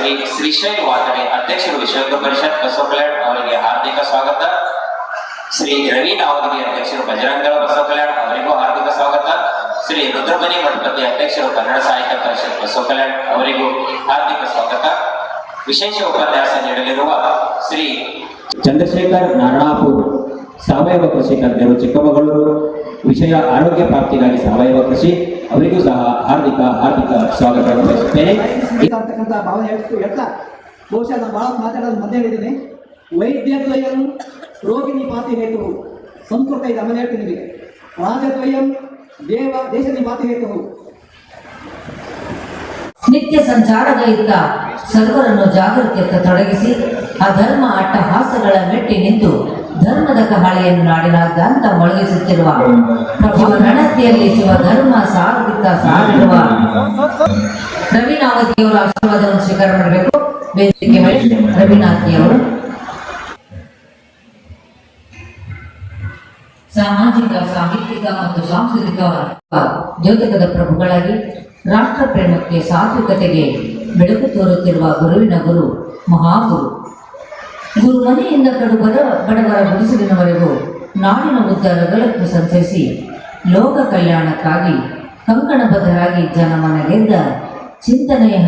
ಶ್ರೀ ಶ್ರೀಶೈಲ್ ವಾತಡೆ ಅಧ್ಯಕ್ಷರು ವಿಶ್ವ ಪರಿಷತ್ ಬಸವ ಕಲ್ಯಾಣ್ ಅವರಿಗೆ ಹಾರ್ದಿಕ ಸ್ವಾಗತ. ಶ್ರೀ ರವಿ ಅವರಿಗೆ ಅಧ್ಯಕ್ಷರು ಬಜರಂಗ ಬಸವ ಕಲ್ಯಾಣ್ ಅವರಿಗೂ ಹಾರ್ದಿಕ ಸ್ವಾಗತ. ಶ್ರೀ ರುದ್ರಮನಿ ಮಠಪತಿ ಅಧ್ಯಕ್ಷರು ಕನ್ನಡ ಸಾಹಿತ್ಯ ಪರಿಷತ್ ಬಸವ ಕಲ್ಯಾಣ್ ಅವರಿಗೂ ಹಾರ್ದಿಕ ಸ್ವಾಗತ. ವಿಶೇಷ ಉಪನ್ಯಾಸ ನೀಡಲಿರುವ ಶ್ರೀ ಚಂದ್ರಶೇಖರ್ ನಾರಣಾಪುರ್ ಸಾವಯವ ಕೃಷಿ ತಜ್ಞರು ಚಿಕ್ಕಮಗಳೂರು ವಿಷಯ ಆರೋಗ್ಯ ಪ್ರಾಪ್ತಿಗಾಗಿ ಸಾವಯವ ಕೃಷಿ ಅವರಿಗೂ ಸಹ ಹಾರ್ದಿಕ ಹಾರ್ದಿಕ ಸ್ವಾಗತ ಬಯಸುತ್ತೇನೆ ಅಂತಕ್ಕಂಥ ಭಾವನೆ ಹೇಳ್ತಾ ಬಹುಶಃ ನಾನು ಭಾಳ ಮಾತಾಡೋದು ಮಧ್ಯೆ ಹೇಳಿದ್ದೀನಿ. ವೈದ್ಯದ್ವಯಂ ರೋಗಿಣಿ ಪಾತಿ ಹೇತು. ಸಂಸ್ಕೃತ ಇದೆ ಆಮೇಲೆ ಹೇಳ್ತೀನಿ ನಿಮಗೆ. ರಾಜದ್ವಯಂ ದೇವ ದೇಶದ ಪಾತಿ ಹೇತು. ನಿತ್ಯ ಸಂಚಾರಗಳಿಂದ ಸರ್ವರನ್ನು ಜಾಗೃತಿಯತ್ತ ತೊಡಗಿಸಿ ಅಧರ್ಮ ಅಟ್ಟಹಾಸಗಳ ಮೆಟ್ಟಿ ನಿಂತು ಧರ್ಮದ ಕಹಳೆಯನ್ನು ನಾಡಿನಾದ್ಯಂತ ಮೊಳಗಿಸುತ್ತಿರುವ ಪ್ರಭು ರಣತಿಯಲ್ಲಿ ಶಿವ ಧರ್ಮ ಸಾರ್ಧಿಕ ಸಾರಿರುವ ರವಿನಾವತಿಯವರ ಆಶೀರ್ವಾದವನ್ನು ಸ್ವೀಕಾರ ಮಾಡಬೇಕು. ವೇದಿಕೆ ಸಾಮಾಜಿಕ, ಸಾಹಿತ್ಯಿಕ ಮತ್ತು ಸಾಂಸ್ಕೃತಿಕ ದ್ಯೋತಕದ ಪ್ರಭುಗಳಾಗಿ ರಾಷ್ಟ್ರ ಪ್ರೇಮಕ್ಕೆ ಸಾತ್ವಿಕತೆಗೆ ಬೆಳಕು ತೋರುತ್ತಿರುವ ಗುರುವಿನ ಗುರು ಮಹಾಗುರು. ಮನೆಯಿಂದ ಕಡು ಬಡ ಬಡವರ ಗುಡಿಸಲಿನವರೆಗೂ ನಾಡಿನ ಉದ್ದ ರಗಳಕ್ಕೆ ಸಂಚರಿಸಿ ಲೋಕ ಕಲ್ಯಾಣಕ್ಕಾಗಿ ಕಂಕಣಬದ್ಧರಾಗಿ ಜನಮನ ಗೆದ್ದ ಚಿಂತನೆಯ